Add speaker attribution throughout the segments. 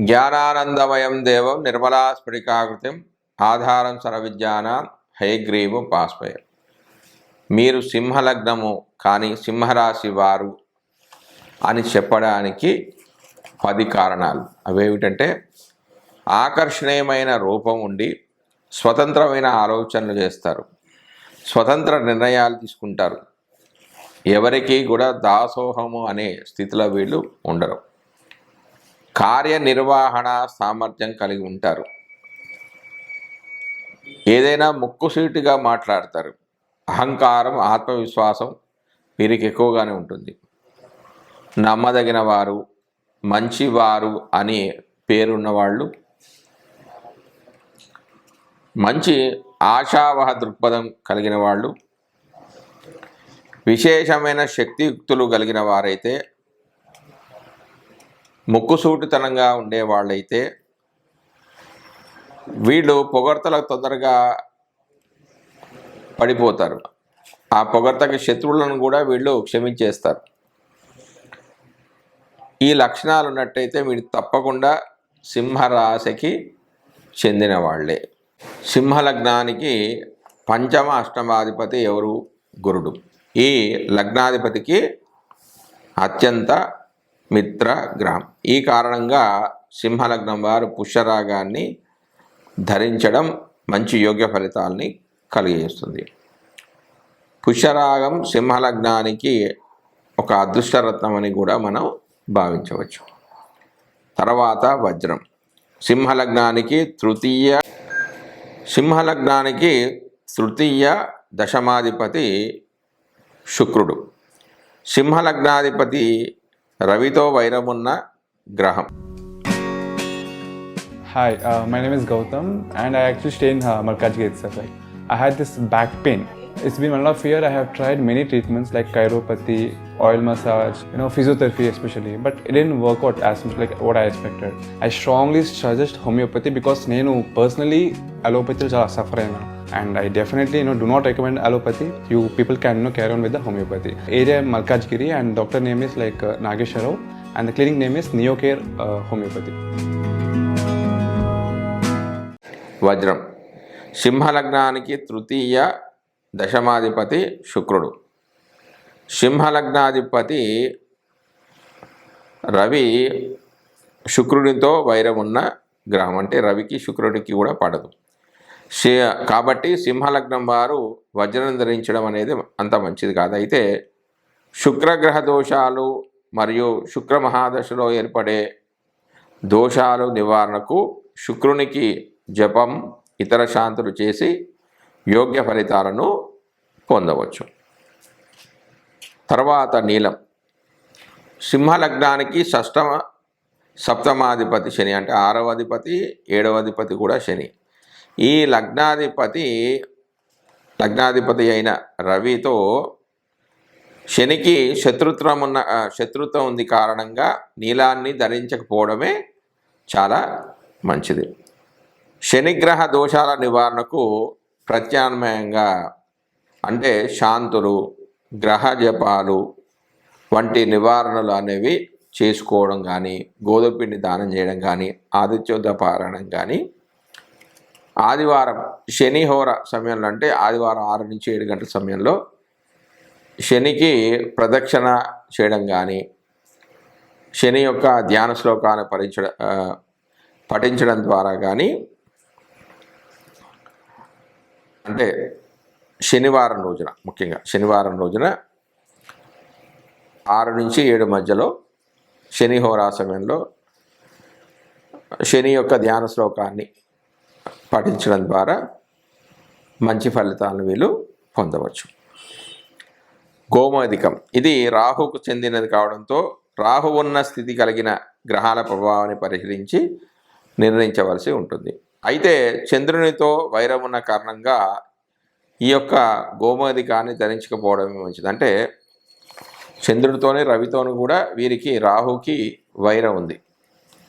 Speaker 1: జ్ఞానానందమయం దేవం నిర్మలా స్ఫటికాకృతిం ఆధారం సర్వవిద్యానాం హయగ్రీవం పాస్పయం మీరు సింహలగ్నము కానీ సింహరాశి వారు అని చెప్పడానికి పది కారణాలు. అవేమిటంటే ఆకర్షణీయమైన రూపం ఉండి స్వతంత్రమైన ఆలోచనలు చేస్తారు. స్వతంత్ర నిర్ణయాలు తీసుకుంటారు. ఎవరికి కూడా దాసోహము అనే స్థితిలో వీళ్ళు ఉండరు. కార్యనిర్వహణ సామర్థ్యం కలిగి ఉంటారు. ఏదైనా ముక్కుసీటుగా మాట్లాడతారు. అహంకారం ఆత్మవిశ్వాసం వీరికి ఎక్కువగానే ఉంటుంది. నమ్మదగిన వారు మంచివారు అనే పేరున్న వాళ్ళు మంచి ఆశావహ దృక్పథం కలిగిన వాళ్ళు విశేషమైన శక్తియుక్తులు కలిగిన వారైతే ముక్కుసూటితనంగా ఉండే వాళ్ళైతే వీళ్ళు పొగడ్తలకు తొందరగా పడిపోతారు. ఆ పొగడ్తకి శత్రువులను కూడా వీళ్ళు క్షమించేస్తారు. ఈ లక్షణాలు ఉన్నట్టయితే మీరు తప్పకుండా సింహరాశికి చెందిన వాళ్ళే సింహలగ్నానికి పంచమ అష్టమాధిపతి ఎవరు? గురుడు. ఈ లగ్నాధిపతికి అత్యంత మిత్ర గ్రహం ఈ కారణంగా సింహలగ్నం వారు పుష్యరాగాన్ని ధరించడం మంచి యోగ్య ఫలితాలని కలిగజేస్తుంది. పుష్యరాగం సింహలగ్నానికి ఒక అదృష్టరత్నం అని కూడా మనం భావించవచ్చు. తర్వాత వజ్రం. సింహలగ్నానికి తృతీయ సింహలగ్నానికి తృతీయ దశమాధిపతి శుక్రుడు. సింహలగ్నాధిపతి రవితో వైరమున్న గ్రహం
Speaker 2: Hi, uh, my name is Gautam, and I actually stay in uh, Malkajgiri itself. Like, I had this back pain. It's been one of year. I have tried many treatments like chiropathy, oil massage, you know, physiotherapy especially, but it didn't work out as much like what I expected. I strongly suggest homeopathy because నేను personally allopathy చాలా suffer అయినా And I definitely no do not recommend allopathy you people can no carry on with the homeopathy area Malkajgiri and doctor name is like Nageswararao and the clinic name is Neocare homeopathy
Speaker 1: వజ్రం సింహలగ్నానికి తృతీయ దశమాధిపతి శుక్రుడు సింహలగ్నాధిపతి రవి శుక్రుడితో వైరం ఉన్న గ్రహం అంటే రవికి శుక్రుడికి కూడా పడదు. కాబట్టి సింహలగ్నం వారు వజ్రం ధరించడం అనేది అంత మంచిది కాదు. అయితే శుక్రగ్రహ దోషాలు మరియు శుక్ర మహాదశలో ఏర్పడే దోషాలు నివారణకు శుక్రునికి జపం ఇతర శాంతులు చేసి యోగ్య ఫలితాలను పొందవచ్చు. తర్వాత నీలం. సింహలగ్నానికి షష్టమ సప్తమాధిపతి శని అంటే ఆరవ అధిపతి ఏడవ అధిపతి కూడా శని. ఈ లగ్నాధిపతి లగ్నాధిపతి అయిన రవితో శనికి శత్రుత్వం ఉన్న శత్రుత్వం ఉంది కారణంగా నీలాన్ని ధరించకపోవడమే చాలా మంచిది. శనిగ్రహ దోషాల నివారణకు ప్రత్యామ్నాయంగా అంటే శాంతులు గ్రహ జపాలు వంటి నివారణలు అనేవి చేసుకోవడం కానీ గోధుమపిండి దానం చేయడం కానీ ఆదిత్యోద పారాయణం కానీ ఆదివారం శనిహోర సమయంలో అంటే ఆదివారం ఆరు నుంచి ఏడు గంటల సమయంలో శనికి ప్రదక్షిణ చేయడం కానీ శని యొక్క ధ్యాన శ్లోకాన్ని పఠించడం పఠించడం ద్వారా కానీ అంటే శనివారం రోజున ముఖ్యంగా శనివారం రోజున ఆరు నుంచి ఏడు మధ్యలో శని హోరా సమయంలో శని యొక్క ధ్యాన శ్లోకాన్ని పాటించడం ద్వారా మంచి ఫలితాలను వీళ్ళు పొందవచ్చు. గోమాధికం. ఇది రాహుకు చెందినది కావడంతో రాహు ఉన్న స్థితి కలిగిన గ్రహాల ప్రభావాన్ని పరిశీలించి నిర్ణయించవలసి ఉంటుంది. అయితే చంద్రునితో వైరం ఉన్న కారణంగా ఈ యొక్క గోమాధికాన్ని ధరించకపోవడమే మంచిది. అంటే చంద్రుడితోని రవితోని కూడా వీరికి రాహుకి వైరం ఉంది.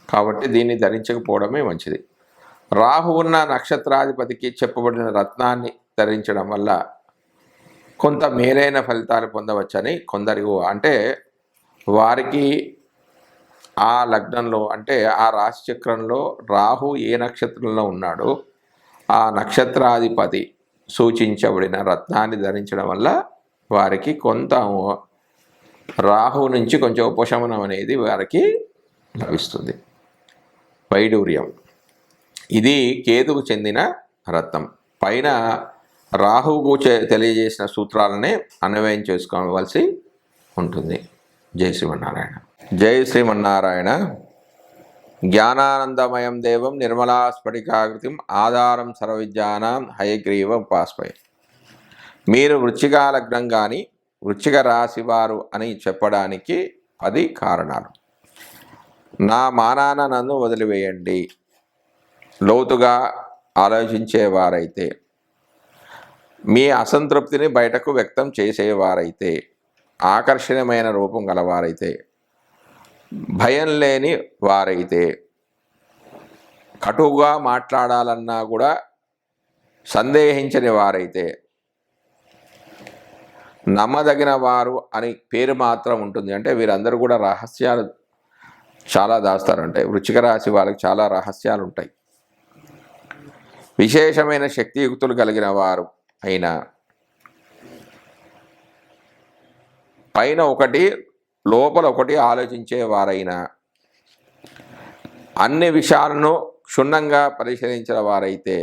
Speaker 1: కాబట్టి దీన్ని ధరించకపోవడమే మంచిది. రాహు ఉన్న నక్షత్రాధిపతికి చెప్పబడిన రత్నాన్ని ధరించడం వల్ల కొంత మేలైన ఫలితాలు పొందవచ్చని కొందరి అంటే వారికి ఆ లగ్నంలో అంటే ఆ రాశి చక్రంలో రాహు ఏ నక్షత్రంలో ఉన్నాడో ఆ నక్షత్రాధిపతి సూచించబడిన రత్నాన్ని ధరించడం వల్ల వారికి కొంత రాహు నుంచి కొంచెం ఉపశమనం అనేది వారికి లభిస్తుంది. వైడూర్యం. ఇది కేతుకు చెందిన రత్నం. పైన రాహువుకు తెలియజేసిన సూత్రాలనే అన్వయం చేసుకోవలసి ఉంటుంది. జై శ్రీమన్నారాయణ. జై శ్రీమన్నారాయణ. జ్ఞానానందమయం దేవం నిర్మలా స్ఫటికాకృతిం ఆధారం సర్వవిద్యానాం హయగ్రీవ ఉపాస్పై మీరు వృచ్చిక లగ్నం కానీ వృచ్చిక రాశి వారు అని చెప్పడానికి పది కారణాలు. నా మానాన నన్ను వదిలివేయండి. లోతుగా ఆలోచించేవారైతే మీ అసంతృప్తిని బయటకు వ్యక్తం చేసేవారైతే ఆకర్షణీయమైన రూపం గలవారైతే భయం లేని వారైతే కటువుగా మాట్లాడాలన్నా కూడా సందేహించని వారైతే నమ్మదగిన వారు అని పేరు మాత్రం ఉంటుంది. అంటే వీరందరూ కూడా రహస్యాలు చాలా దాస్తారంటే వృచ్చిక రాశి వాళ్ళకి చాలా రహస్యాలు ఉంటాయి విశేషమైన శక్తియుక్తులు కలిగిన వారు అయినా పైన ఒకటి లోపల ఒకటి ఆలోచించేవారైనా అన్ని విషయాలను క్షుణ్ణంగా పరిశీలించిన వారైతే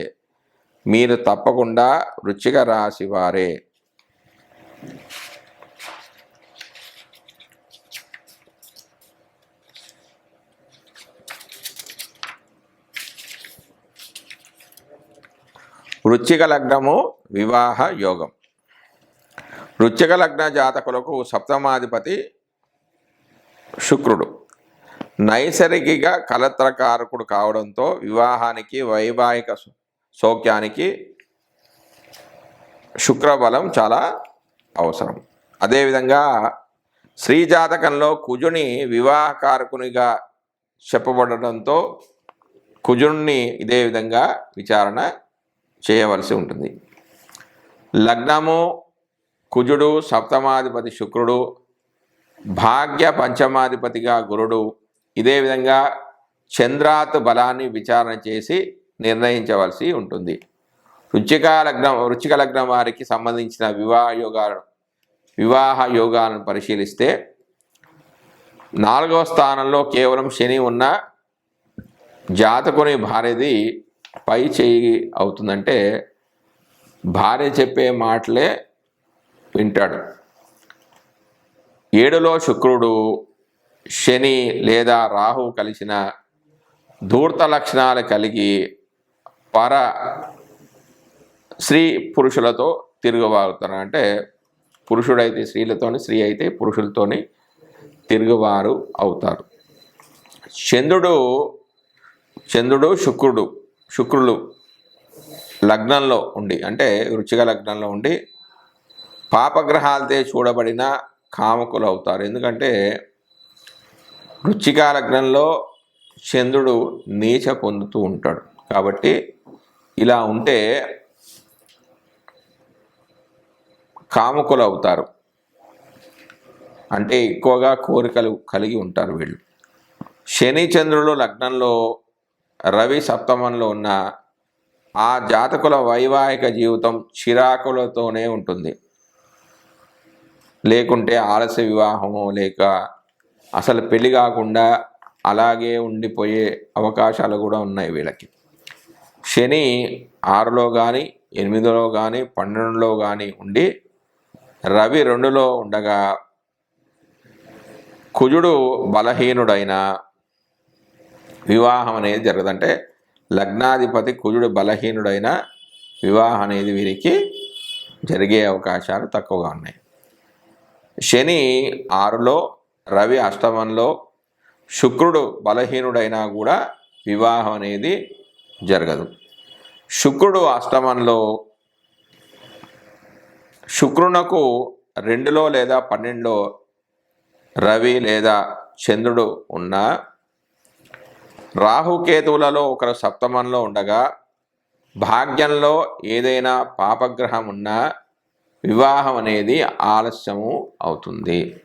Speaker 1: మీరు తప్పకుండా వృచ్చిక రాశి వారే. వృచ్చిక లగ్నము వివాహ యోగం. వృచ్చిక లగ్న జాతకులకు సప్తమాధిపతి శుక్రుడు. నైసర్గిక కలత్రకారకుడు కావడంతో వివాహానికి వైవాహిక సౌఖ్యానికి శుక్రబలం చాలా అవసరం. అదేవిధంగా స్త్రీ జాతకంలో కుజుని వివాహకారకునిగా చెప్పబడడంతో కుజుణ్ణి ఇదే విధంగా విచారణ చేయవలసి ఉంటుంది. లగ్నము కుజుడు సప్తమాధిపతి శుక్రుడు భాగ్య పంచమాధిపతిగా గురుడు ఇదే విధంగా చంద్రాత్ బలాన్ని విచారణ చేసి నిర్ణయించవలసి ఉంటుంది. రుచిక లగ్నం రుచిక లగ్నం వారికి సంబంధించిన వివాహ యోగాలను వివాహ యోగాలను పరిశీలిస్తే నాలుగవ స్థానంలో కేవలం శని ఉన్న జాతకుని భార్యది పై చేయి అవుతుందంటే భార్య చెప్పే మాటలే వింటాడు. ఏడులో శుక్రుడు శని లేదా రాహు కలిసిన ధూర్త లక్షణాలు కలిగి పర స్త్రీ పురుషులతో తిరుగుబారుతారు అంటే పురుషుడైతే స్త్రీలతోని స్త్రీ అయితే పురుషులతోని తిరుగువారు అవుతారు. చంద్రుడు చంద్రుడు శుక్రుడు శుక్రుడు లగ్నంలో ఉండి అంటే వృచ్చిక లగ్నంలో ఉండి పాపగ్రహాలతో చూడబడిన కామకులు అవుతారు. ఎందుకంటే వృచ్చిక లగ్నంలో చంద్రుడు నీచ పొందుతూ ఉంటాడు. కాబట్టి ఇలా ఉంటే కాముకులు అవుతారు. అంటే ఎక్కువగా కోరికలు కలిగి ఉంటారు వీళ్ళు. శని చంద్రులు లగ్నంలో రవి సప్తమంలో ఉన్న ఆ జాతకుల వైవాహిక జీవితం చిరాకులతోనే ఉంటుంది. లేకుంటే ఆలస్య వివాహము లేక అసలు పెళ్ళి కాకుండా అలాగే ఉండిపోయే అవకాశాలు కూడా ఉన్నాయి వీళ్ళకి. శని ఆరులో కానీ ఎనిమిదిలో కానీ పన్నెండులో కానీ ఉండి రవి రెండులో ఉండగా కుజుడు బలహీనుడైన వివాహం అనేది జరగదంటే లగ్నాధిపతి కుజుడు బలహీనుడైన వివాహం అనేది వీరికి జరిగే అవకాశాలు తక్కువగా ఉన్నాయి. శని ఆరులో రవి అష్టమంలో శుక్రుడు బలహీనుడైనా కూడా వివాహం అనేది జరగదు. శుక్రుడు అష్టమంలో శుక్రునకు రెండులో లేదా పన్నెండులో రవి లేదా చంద్రుడు ఉన్న రాహుకేతువులలో ఒకరు సప్తమంలో ఉండగా భాగ్యంలో ఏదైనా పాపగ్రహం ఉన్నా వివాహం అనేది ఆలస్యము అవుతుంది.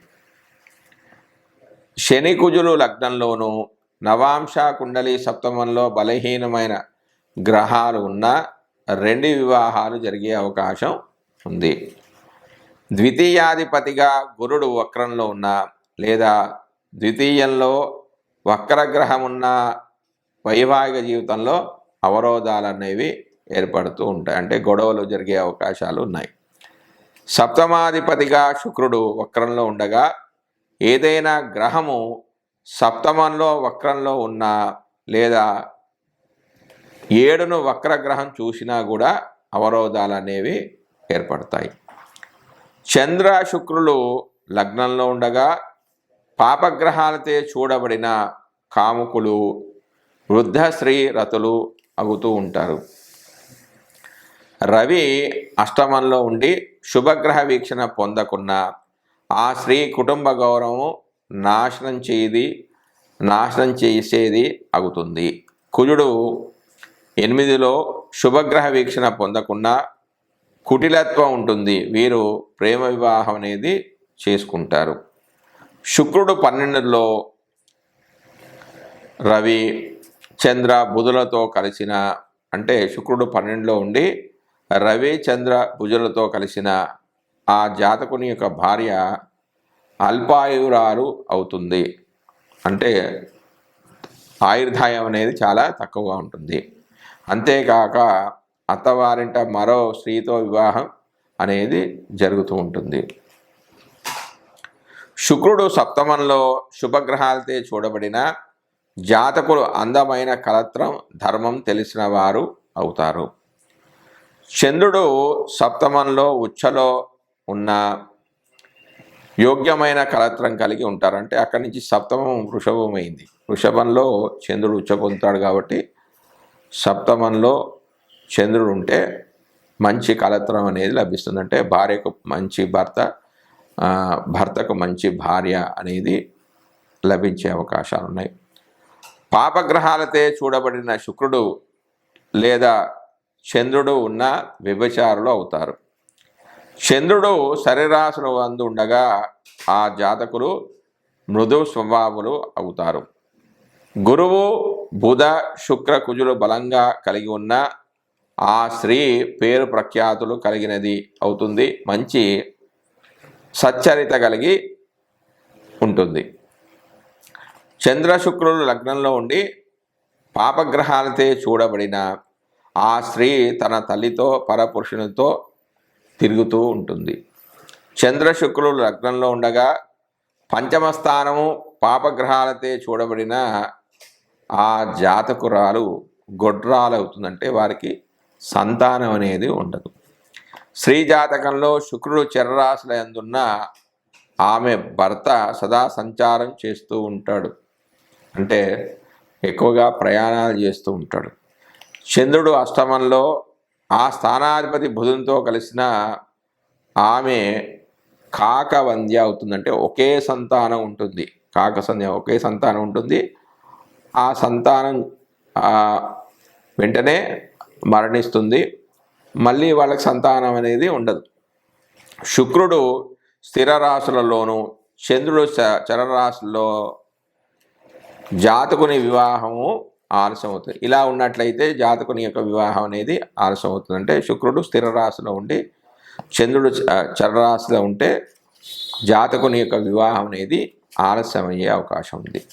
Speaker 1: శని కుజులు లగ్నంలోను నవాంశ కుండలి సప్తమంలో బలహీనమైన గ్రహాలు ఉన్న రెండు వివాహాలు జరిగే అవకాశం ఉంది. ద్వితీయాధిపతిగా గురుడు వక్రంలో ఉన్న లేదా ద్వితీయంలో వక్రగ్రహం ఉన్న వైవాహిక జీవితంలో అవరోధాలు అనేవి ఏర్పడుతూ ఉంటాయి. అంటే గొడవలు జరిగే అవకాశాలు ఉన్నాయి. సప్తమాధిపతిగా శుక్రుడు వక్రంలో ఉండగా ఏదైనా గ్రహము సప్తమంలో వక్రంలో ఉన్న లేదా ఏడును వక్రగ్రహం చూసినా కూడా అవరోధాలు అనేవి ఏర్పడతాయి. చంద్ర శుక్రులు లగ్నంలో ఉండగా పాపగ్రహాలతో చూడబడిన కాముకులు వృద్ధ స్త్రీ రతులు అగుతూ ఉంటారు. రవి అష్టమంలో ఉండి శుభగ్రహ వీక్షణ పొందకున్నా ఆ స్త్రీ కుటుంబ గౌరవం నాశనం చేయది నాశనం చేసేది అగుతుంది. కుజుడు ఎనిమిదిలో శుభగ్రహ వీక్షణ పొందకుండా కుటిలత్వం ఉంటుంది. వీరు ప్రేమ వివాహం అనేది చేసుకుంటారు. శుక్రుడు పన్నెండులో రవి చంద్ర బుధులతో కలిసిన అంటే శుక్రుడు పన్నెండులో ఉండి రవి చంద్ర భుజులతో కలిసిన ఆ జాతకుని యొక్క భార్య అల్పాయురాలు అవుతుంది. అంటే ఆయుర్దాయం అనేది చాలా తక్కువగా ఉంటుంది. అంతేకాక అత్తవారింట మరో స్త్రీతో వివాహం అనేది జరుగుతూ ఉంటుంది. శుక్రుడు సప్తమంలో శుభగ్రహాలతో చూడబడిన జాతకులు అందమైన కలత్రం ధర్మం తెలిసిన వారు అవుతారు. చంద్రుడు సప్తమంలో ఉచ్చలో ఉన్న యోగ్యమైన కలత్రం కలిగి ఉంటారు. అంటే అక్కడి నుంచి సప్తమం వృషభం అయింది. వృషభంలో చంద్రుడు ఉచ్చ పొందుతాడు కాబట్టి సప్తమంలో చంద్రుడు ఉంటే మంచి కలత్రం అనేది లభిస్తుంది. అంటే భార్యకు మంచి భర్త భర్తకు మంచి భార్య అనేది లభించే అవకాశాలు ఉన్నాయి పాపగ్రహాలతో చూడబడిన శుక్రుడు లేదా చంద్రుడు ఉన్న వ్యభిచారులు అవుతారు. చంద్రుడు శరీరాశులు అందు ఉండగా ఆ జాతకులు మృదు స్వభావులు అవుతారు. గురువు బుధ శుక్ర కుజులు బలంగా కలిగి ఉన్న ఆ స్త్రీ పేరు ప్రఖ్యాతులు కలిగినది అవుతుంది. మంచి సచ్చరిత కలిగి ఉంటుంది. చంద్ర శుక్రులు లగ్నంలో ఉండి పాపగ్రహాలతో చూడబడిన ఆ స్త్రీ తన తల్లితో పరపురుషునితో తిరుగుతూ ఉంటుంది. చంద్ర శుక్రులు లగ్నంలో ఉండగా పంచమ స్థానము పాపగ్రహాలతో చూడబడిన ఆ జాతకురాలు గొడ్రాలు అవుతుందంటే వారికి సంతానం అనేది ఉండదు. స్త్రీ జాతకంలో శుక్రుడు చరరాశుల ఎందున్న ఆమె భర్త సదా సంచారం చేస్తూ ఉంటాడు. అంటే ఎక్కువగా ప్రయాణాలు చేస్తూ ఉంటాడు. చంద్రుడు అష్టమంలో ఆ స్థానాధిపతి బుధునితో కలిసిన ఆమె కాకవంద్య అవుతుందంటే ఒకే సంతానం ఉంటుంది. కాక సంధ్య ఒకే సంతానం ఉంటుంది. ఆ సంతానం వెంటనే మరణిస్తుంది. మళ్ళీ వాళ్ళకి సంతానం అనేది ఉండదు. శుక్రుడు స్థిర రాశులలోను చంద్రుడు చ- చరరాశుల్లో జాతకుని వివాహము ఆలస్యం అవుతుంది ఇలా ఉన్నట్లయితే జాతకుని యొక్క వివాహం అనేది ఆలస్యం అవుతుంది అంటే శుక్రుడు స్థిర రాశిలో ఉండి చంద్రుడు చరరాశిలో ఉంటే జాతకుని యొక్క వివాహం అనేది ఆలస్యం అయ్యే అవకాశం ఉంది.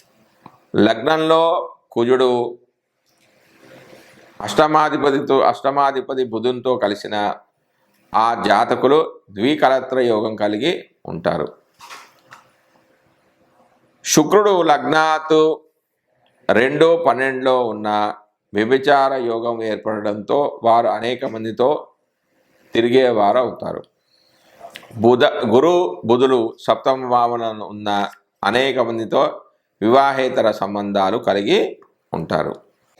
Speaker 1: లగ్నంలో కుజుడు అష్టమాధిపతితో అష్టమాధిపతి బుధునితో కలిసిన ఆ జాతకులు ద్వికలత్ర యోగం కలిగి ఉంటారు. శుక్రుడు లగ్నాతు రెండు పన్నెండులో ఉన్న వ్యభిచార యోగం ఏర్పడడంతో వారు అనేక మందితో తిరిగేవారు అవుతారు. బుధ గురు బుధులు సప్తమ భావన ఉన్న అనేక మందితో వివాహేతర సంబంధాలు కలిగి ఉంటారు.